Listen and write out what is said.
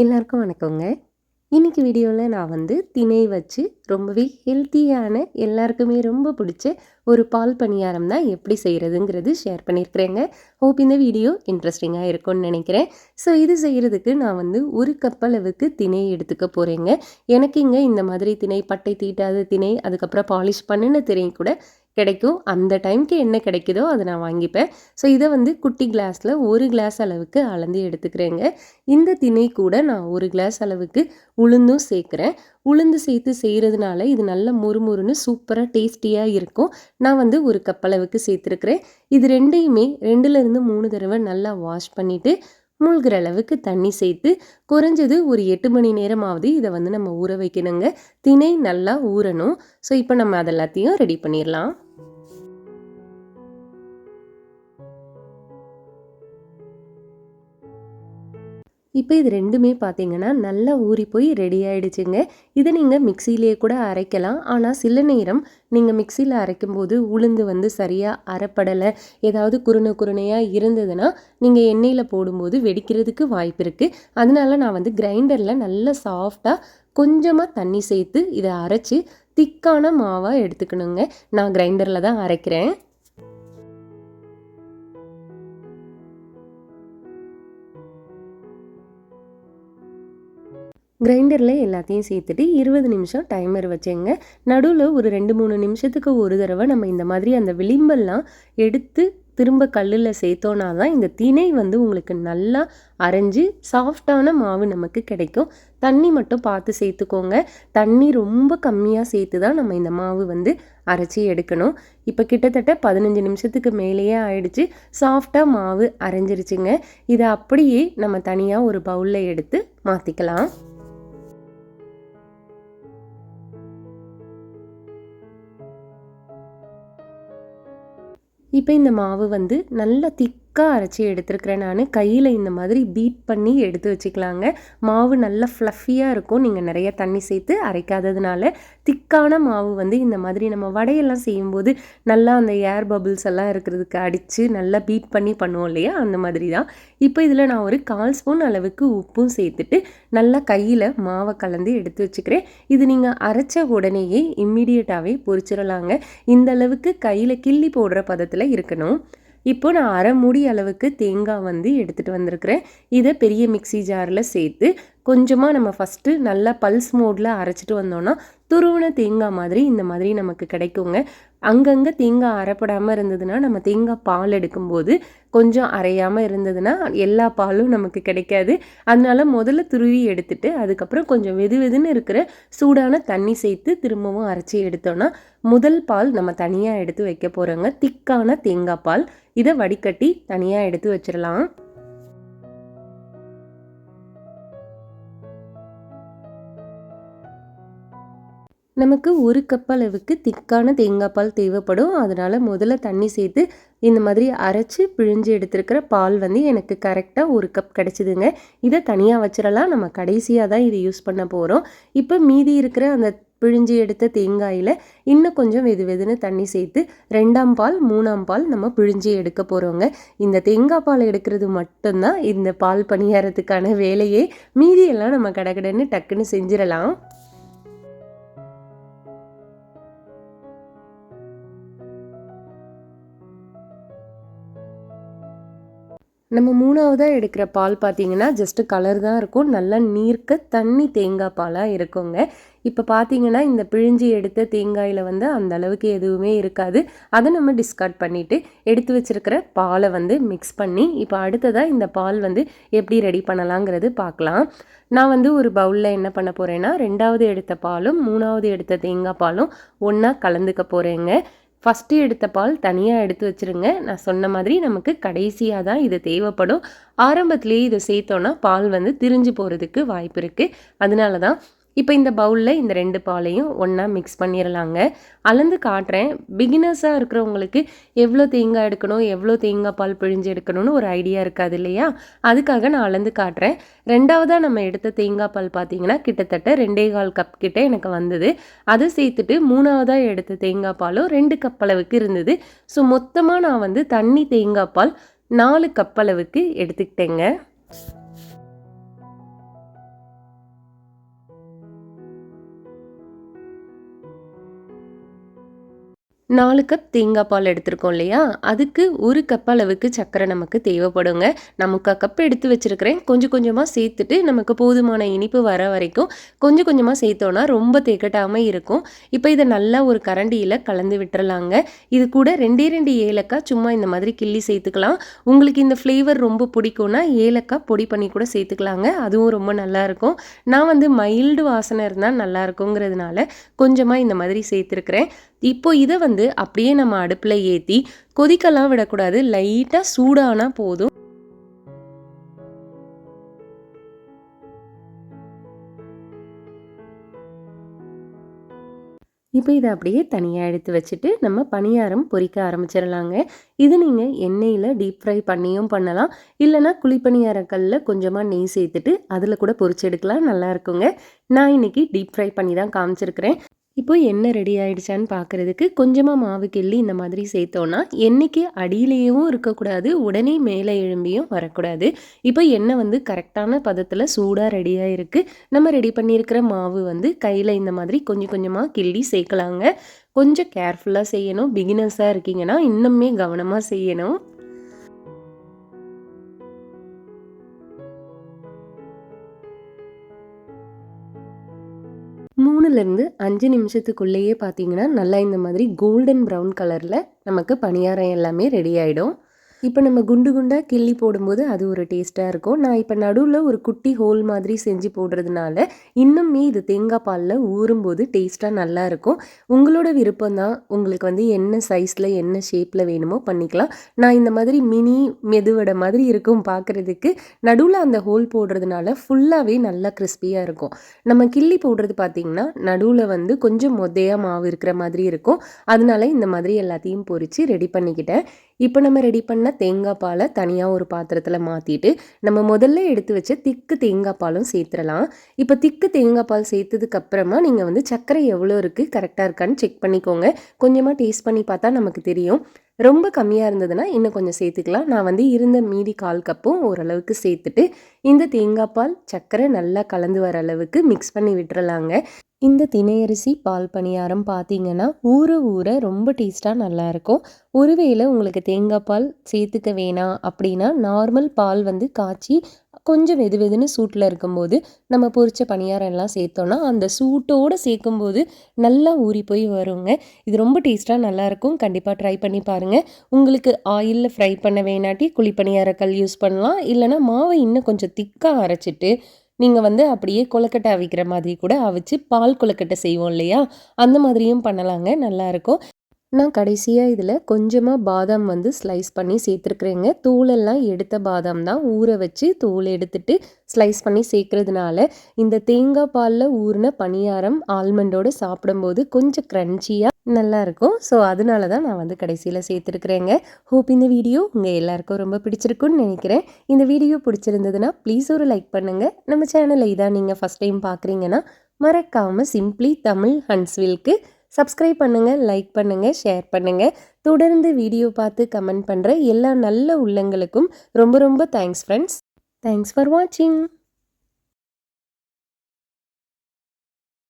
எல்லாருக்கும் வணக்கங்க. இன்னைக்கு வீடியோவில் நான் வந்து திணை வச்சு ரொம்பவே ஹெல்த்தியான எல்லாருக்குமே ரொம்ப பிடிச்ச ஒரு பால் பணியாரம் தான் எப்படி செய்கிறதுங்கிறது ஷேர் பண்ணியிருக்கிறேங்க. ஹோப் இந்த வீடியோ இன்ட்ரெஸ்டிங்காக இருக்கும்னு நினைக்கிறேன். ஸோ இது செய்கிறதுக்கு நான் வந்து ஒரு கப் அளவுக்கு திணை எடுத்துக்க போகிறேங்க எனக்கு இங்கே இந்த மாதிரி திணை பட்டை தீட்டாத திணை அதுக்கப்புறம் பாலிஷ் பண்ணின திணை கூட கிடைக்கும். அந்த டைம்க்கு என்ன கிடைக்குதோ அதை நான் வாங்கிப்பேன். ஸோ இதை வந்து குட்டி கிளாஸில் ஒரு கிளாஸ் அளவுக்கு அளந்து எடுத்துக்கிறேங்க. இந்த திணை கூட நான் ஒரு கிளாஸ் அளவுக்கு உளுந்தும் சேர்க்குறேன். உளுந்து சேர்த்து செய்கிறதுனால இது நல்ல முறுமுறுன்னு சூப்பராக டேஸ்டியாக இருக்கும். நான் வந்து ஒரு கப் அளவுக்கு சேர்த்துருக்குறேன். இது ரெண்டையுமே ரெண்டுலேருந்து மூணு தடவை நல்லா வாஷ் பண்ணிவிட்டு மூழ்கிற அளவுக்கு தண்ணி சேர்த்து குறைஞ்சது ஒரு எட்டு மணி நேரமாவது இதை வந்து நம்ம ஊற வைக்கணுங்க. திணை நல்லா ஊறணும். ஸோ இப்போ நம்ம அதெல்லாத்தையும் ரெடி பண்ணிடலாம். இப்போ இது ரெண்டுமே பார்த்தீங்கன்னா நல்லா ஊறி போய் ரெடி ஆகிடுச்சுங்க இதை நீங்கள் மிக்சிலேயே கூட அரைக்கலாம். ஆனால் சில நேரம் நீங்கள் மிக்சியில் அரைக்கும்போது உளுந்து வந்து சரியாக அரைப்படலை. ஏதாவது குருணை குருணையாக இருந்ததுன்னா நீங்கள் எண்ணெயில் போடும்போது வெடிக்கிறதுக்கு வாய்ப்பு இருக்குது அதனால நான் வந்து கிரைண்டரில் நல்லா சாஃப்டாக கொஞ்சமாக தண்ணி சேர்த்து இதை அரைச்சி திக்கான மாவாக எடுத்துக்கணுங்க. நான் கிரைண்டரில் தான் அரைக்கிறேன். கிரைண்டரில் எல்லாத்தையும் சேர்த்துட்டு இருபது நிமிஷம் டைமர் வச்சேங்க. நடுவில் ஒரு ரெண்டு மூணு நிமிஷத்துக்கு ஒரு தடவை நம்ம இந்த மாதிரி அந்த விளிம்பெல்லாம் எடுத்து திரும்ப கல்லில் சேர்த்தோன்னா தான் இந்த திணை வந்து உங்களுக்கு நல்லா அரைஞ்சு சாஃப்டான மாவு நமக்கு கிடைக்கும். தண்ணி மட்டும் பார்த்து சேர்த்துக்கோங்க. தண்ணி ரொம்ப கம்மியாக சேர்த்து தான் நம்ம இந்த மாவு வந்து அரைச்சி எடுக்கணும். இப்போ கிட்டத்தட்ட பதினஞ்சு நிமிஷத்துக்கு மேலேயே ஆயிடுச்சு. சாஃப்டாக மாவு அரைஞ்சிருச்சுங்க. இதை அப்படியே நம்ம தனியாக ஒரு பவுலில் எடுத்து மாற்றிக்கலாம் இப்போ இந்த மாவு வந்து நல்லா திக்காக அரைச்சி எடுத்துருக்கிறேன் நான். கையில் இந்த மாதிரி பீட் பண்ணி எடுத்து வச்சுக்கலாங்க. மாவு நல்லா ஃப்ளஃபியாக இருக்கும். நீங்கள் நிறைய தண்ணி சேர்த்து அரைக்காததுனால திக்கான மாவு வந்து இந்த மாதிரி நம்ம வடையெல்லாம் செய்யும்போது நல்லா அந்த ஏர் பபிள்ஸ் எல்லாம் இருக்கிறதுக்கு அடித்து நல்லா பீட் பண்ணி பண்ணுவோம் இல்லையா? அந்த மாதிரி தான். இப்போ இதில் நான் ஒரு கால் ஸ்பூன் அளவுக்கு உப்பும் சேர்த்துட்டு நல்லா கையில் மாவை கலந்து எடுத்து வச்சுக்கிறேன். இது நீங்கள் அரைச்ச உடனேயே இம்மிடியட்டாகவே பொறிச்சிடலாங்க இந்த அளவுக்கு கையில் கிள்ளி போடுற பதத்தில் இருக்கணும். இப்போ நான் அரை மூடி அளவுக்கு தேங்காய் வந்து எடுத்துகிட்டு வந்திருக்கிறேன். இதை பெரிய மிக்சி ஜாரில் சேர்த்து கொஞ்சமாக நம்ம ஃபஸ்ட்டு நல்லா பல்ஸ் மோடில் அரைச்சிட்டு வந்தோன்னா துருவன தேங்காய் மாதிரி இந்த மாதிரி நமக்கு கிடைக்குங்க. அங்கங்கே தேங்காய் அரைப்படாமல் இருந்ததுன்னா நம்ம தேங்காய் பால் எடுக்கும்போது கொஞ்சம் அரையாமல் இருந்ததுன்னா எல்லா பாலும் நமக்கு கிடைக்காது. அதனால முதல்ல துருவி எடுத்துட்டு அதுக்கப்புறம் கொஞ்சம் வெது வெதுன்னு இருக்கிற சூடான தண்ணி சேர்த்து திரும்பவும் அரைச்சி எடுத்தோன்னா முதல் பால் நம்ம தனியாக எடுத்து வைக்க போகிறோங்க திக்கான தேங்காய் பால். இதை வடிகட்டி தனியாக எடுத்து வச்சிடலாம் நமக்கு ஒரு கப் அளவுக்கு திக்கான தேங்காய் பால் தேவைப்படும். அதனால் முதல்ல தண்ணி சேர்த்து இந்த மாதிரி அரைச்சி பிழிஞ்சு எடுத்துருக்கிற பால் வந்து எனக்கு கரெக்டாக ஒரு கப் கிடச்சிதுங்க. இதை தனியாக வச்சிடலாம். நம்ம கடைசியாக தான் இதை யூஸ் பண்ண போகிறோம் இப்போ மீதி இருக்கிற அந்த பிழிஞ்சு எடுத்த தேங்காயில் இன்னும் கொஞ்சம் வெது வெதுன்னு தண்ணி சேர்த்து ரெண்டாம் பால் மூணாம் பால் நம்ம பிழிஞ்சு எடுக்க போகிறோங்க இந்த தேங்காய் பால் எடுக்கிறது மட்டும்தான் இந்த பால் பணியாரத்துக்கான வேலையே. மீதியெல்லாம் நம்ம கடகடன்னு டக்குன்னு செஞ்சிடலாம். நம்ம மூணாவதாக எடுக்கிற பால் பார்த்தீங்கன்னா ஜஸ்ட்டு கலர் தான் இருக்கும். நல்லா நீர்க்க தண்ணி தேங்காய் பாலாக இருக்குங்க. இப்போ பார்த்தீங்கன்னா இந்த பிழிஞ்சி எடுத்த தேங்காயில் வந்து அந்த அளவுக்கு எதுவுமே இருக்காது. அதை நம்ம டிஸ்கார்ட் பண்ணிவிட்டு எடுத்து வச்சுருக்கிற பாலை வந்து மிக்ஸ் பண்ணி இப்போ அடுத்ததாக இந்த பால் வந்து எப்படி ரெடி பண்ணலாங்கிறது பார்க்கலாம் நான் வந்து ஒரு பவுலில் என்ன பண்ண போகிறேன்னா ரெண்டாவது எடுத்த பாலும் மூணாவது எடுத்த தேங்காய் பாலும் ஒன்றா கலந்துக்க போகிறேங்க ஃபஸ்ட்டு எடுத்த பால் தனியாக எடுத்து வச்சுருங்க. நான் சொன்ன மாதிரி நமக்கு கடைசியாக தான் இது தேவைப்படும். ஆரம்பத்துலேயே இதை சேர்த்தோன்னா பால் வந்து திரிஞ்சு போகிறதுக்கு வாய்ப்பு இருக்குது அதனால தான் இப்போ இந்த பவுலில் இந்த ரெண்டு பாலையும் ஒன்றா மிக்ஸ் பண்ணிடலாங்க அளந்து காட்டுறேன். பிகினர்ஸாக இருக்கிறவங்களுக்கு எவ்வளோ தேங்காய் எடுக்கணும் எவ்வளோ தேங்காய் பால் பிழிஞ்சு எடுக்கணும்னு ஒரு ஐடியா இருக்காது இல்லையா? அதுக்காக நான் அளந்து காட்டுறேன். ரெண்டாவதாக நம்ம எடுத்த தேங்காய் பால் பார்த்தீங்கன்னா கிட்டத்தட்ட ரெண்டே கால் கப் கிட்ட எனக்கு வந்தது. அதை சேர்த்துட்டு மூணாவதாக எடுத்த தேங்காய் பாலும் ரெண்டு கப் அளவுக்கு இருந்தது. ஸோ மொத்தமாக நான் வந்து தண்ணி தேங்காய் பால் நாலு கப் அளவுக்கு எடுத்துக்கிட்டேங்க. நாலு கப் தேங்காய் பால் எடுத்திருக்கோம் இல்லையா? அதுக்கு ஒரு கப் அளவுக்கு சர்க்கரை நமக்கு தேவைப்படுங்க. நான் முக்கால் கப் எடுத்து வச்சுருக்கிறேன். கொஞ்சம் கொஞ்சமாக சேர்த்துட்டு நமக்கு போதுமான இனிப்பு வர வரைக்கும் கொஞ்சம் கொஞ்சமாக சேர்த்தோன்னா ரொம்ப தேக்கட்டாமல் இருக்கும். இப்போ இதை நல்லா ஒரு கரண்டியில் கலந்து விட்டுறலாங்க. இது கூட ரெண்டே ரெண்டு ஏலக்காய் சும்மா இந்த மாதிரி கிள்ளி சேர்த்துக்கலாம். உங்களுக்கு இந்த ஃப்ளேவர் ரொம்ப பிடிக்கும்னா ஏலக்காய் பொடி பண்ணி கூட சேர்த்துக்கலாங்க. அதுவும் ரொம்ப நல்லாயிருக்கும் நான் வந்து மைல்டு வாசனை இருந்தால் நல்லா இருக்குங்கிறதுனால கொஞ்சமாக இந்த மாதிரி சேர்த்துருக்குறேன். இப்போ இதை வந்து அப்படியே நம்ம அடுப்பில் ஏற்றி கொதிக்கலாம் விடக்கூடாது. லைட்டாக சூடானா போதும். இப்போ இதை அப்படியே தனியாக எடுத்து வச்சுட்டு நம்ம பணியாரம் பொரிக்க ஆரம்பிச்சிடலாங்க. இது நீங்கள் எண்ணெயில் டீப் ஃப்ரை பண்ணியும் பண்ணலாம். இல்லைனா குழிப்பணியாரக்கல்லில் கொஞ்சமாக நெய் சேர்த்துட்டு அதில் கூட பொரிச்சு எடுக்கலாம். நல்லா இருக்குங்க. நான் இன்றைக்கி டீப் ஃப்ரை பண்ணி தான் காமிச்சிருக்கிறேன். இப்போ எண்ணெய் ரெடி ஆகிடுச்சான்னு பார்க்குறதுக்கு கொஞ்சமாக மாவு கிள்ளி இந்த மாதிரி சேர்த்தோன்னா எண்ணெய்க்கு அடியிலேயும் இருக்கக்கூடாது உடனே மேலே எழும்பியும் வரக்கூடாது. இப்போ எண்ணெய் வந்து கரெக்டான பதத்தில் சூடாக ரெடியாக இருக்குது நம்ம ரெடி பண்ணியிருக்கிற மாவு வந்து கையில் இந்த மாதிரி கொஞ்சம் கொஞ்சமாக கிள்ளி சேர்க்கலாங்க. கொஞ்சம் கேர்ஃபுல்லாக செய்யணும். பிகினர்ஸாக இருக்கீங்கன்னா இன்னுமே கவனமாக செய்யணும். மூணுலேருந்து அஞ்சு நிமிஷத்துக்குள்ளேயே பார்த்தீங்கன்னா நல்லா இந்த மாதிரி கோல்டன் ப்ரௌன் கலரில் நமக்கு பணியாரம் எல்லாமே ரெடி ஆகிடும் இப்போ நம்ம குண்டு குண்டாக கிள்ளி போடும்போது அது ஒரு டேஸ்ட்டாக இருக்கும். நான் இப்போ நடுவில் ஒரு குட்டி ஹோல் மாதிரி செஞ்சு போடுறதுனால இன்னுமே இது தேங்காய் பாலில் ஊறும்போது டேஸ்ட்டாக நல்லாயிருக்கும் உங்களோட விருப்பம் தான். உங்களுக்கு வந்து என்ன சைஸில் என்ன ஷேப்பில் வேணுமோ பண்ணிக்கலாம். நான் இந்த மாதிரி மினி மெதுவடை மாதிரி இருக்கும் பார்க்குறதுக்கு நடுவில் அந்த ஹோல் போடுறதுனால ஃபுல்லாகவே நல்லா கிறிஸ்பியாக இருக்கும். நம்ம கிள்ளி போடுறது பார்த்திங்கன்னா நடுவில் வந்து கொஞ்சம் மொத்தையாக மாவு இருக்கிற மாதிரி இருக்கும். அதனால இந்த மாதிரி எல்லாத்தையும் பொறிச்சு ரெடி பண்ணிக்கிட்டேன். இப்போ நம்ம ரெடி பண்ண தேங்காய் பாலை தனியாக ஒரு பாத்திரத்தில் மாற்றிட்டு நம்ம முதல்ல எடுத்து வச்ச திக்கு தேங்காய் பாலும் சேர்த்துடலாம். இப்போ திக்கு தேங்காய் பால் சேர்த்ததுக்கப்புறமா நீங்கள் வந்து சர்க்கரை எவ்வளோ இருக்குது கரெக்டாக இருக்கான்னு செக் பண்ணிக்கோங்க. கொஞ்சமாக டேஸ்ட் பண்ணி பார்த்தா நமக்கு தெரியும். ரொம்ப கம்மியாக இருந்ததுன்னா இன்னும் கொஞ்சம் சேர்த்துக்கலாம். நான் வந்து இருந்த மீதி கால் கப்பும் ஓரளவுக்கு சேர்த்துட்டு இந்த தேங்காய் பால் சர்க்கரை நல்லா கலந்து வர அளவுக்கு மிக்ஸ் பண்ணி விட்டுறலாங்க. இந்த திணையரிசி பால் பணியாரம் பார்த்தீங்கன்னா ஊற ஊற ரொம்ப டேஸ்ட்டாக நல்லாயிருக்கும். ஒருவேளை உங்களுக்கு தேங்காய் பால் சேர்த்துக்க வேணாம் அப்படின்னா நார்மல் பால் வந்து காய்ச்சி கொஞ்சம் வெது வெதுன்னு சூட்டில் இருக்கும்போது நம்ம பொரிச்ச பணியாரம் எல்லாம் சேர்த்தோன்னா அந்த சூட்டோடு சேர்க்கும்போது நல்லா ஊறி போய் வருங்க. இது ரொம்ப டேஸ்ட்டாக நல்லாயிருக்கும். கண்டிப்பாக ட்ரை பண்ணி பாருங்கள் உங்களுக்கு ஆயிலில் ஃப்ரை பண்ண வேணாட்டி குழி பணியாரக்கல் யூஸ் பண்ணலாம். இல்லைனா மாவை இன்னும் கொஞ்சம் திக்காக அரைச்சிட்டு நீங்கள் வந்து அப்படியே கொலக்கட்டை அவிக்கிற மாதிரி கூட அவிச்சு பால் கொலக்கட்டை செய்வோம் இல்லையா? அந்த மாதிரியும் பண்ணலாங்க. நல்லாயிருக்கும் நான் கடைசியாக இதில் கொஞ்சமாக பாதாம் வந்து ஸ்லைஸ் பண்ணி சேர்த்துருக்குறேங்க. தூளெல்லாம் எடுத்த பாதாம் தான் ஊற வச்சு தூள் எடுத்துட்டு ஸ்லைஸ் பண்ணி சேர்க்குறதுனால இந்த தேங்காய் பாலில் ஊறின பணியாரம் ஆல்மண்டோடு சாப்பிடும்போது கொஞ்சம் க்ரன்ச்சியாக நல்லாயிருக்கும். ஸோ அதனால தான் நான் வந்து கடைசியில் சேர்த்துருக்குறேங்க. ஹோப் இந்த வீடியோ உங்கள் எல்லாருக்கும் ரொம்ப பிடிச்சிருக்குன்னு நினைக்கிறேன். இந்த வீடியோ பிடிச்சிருந்ததுன்னா ப்ளீஸ் ஒரு லைக் பண்ணுங்கள் நம்ம சேனலை இதான் நீங்கள் ஃபஸ்ட் டைம் பார்க்குறீங்கன்னா மறக்காமல் சிம்ப்ளி தமிழ் ஹன்ஸ்வில்க்கு சப்ஸ்கிரைப் பண்ணுங்கள் லைக் பண்ணுங்கள் ஷேர் பண்ணுங்கள் தொடர்ந்து வீடியோ பார்த்து கமெண்ட் பண்ணுற எல்லா நல்ல உள்ளங்களுக்கும் ரொம்ப ரொம்ப தேங்க்ஸ் ஃப்ரெண்ட்ஸ் தேங்க்ஸ் ஃபார் வாட்சிங்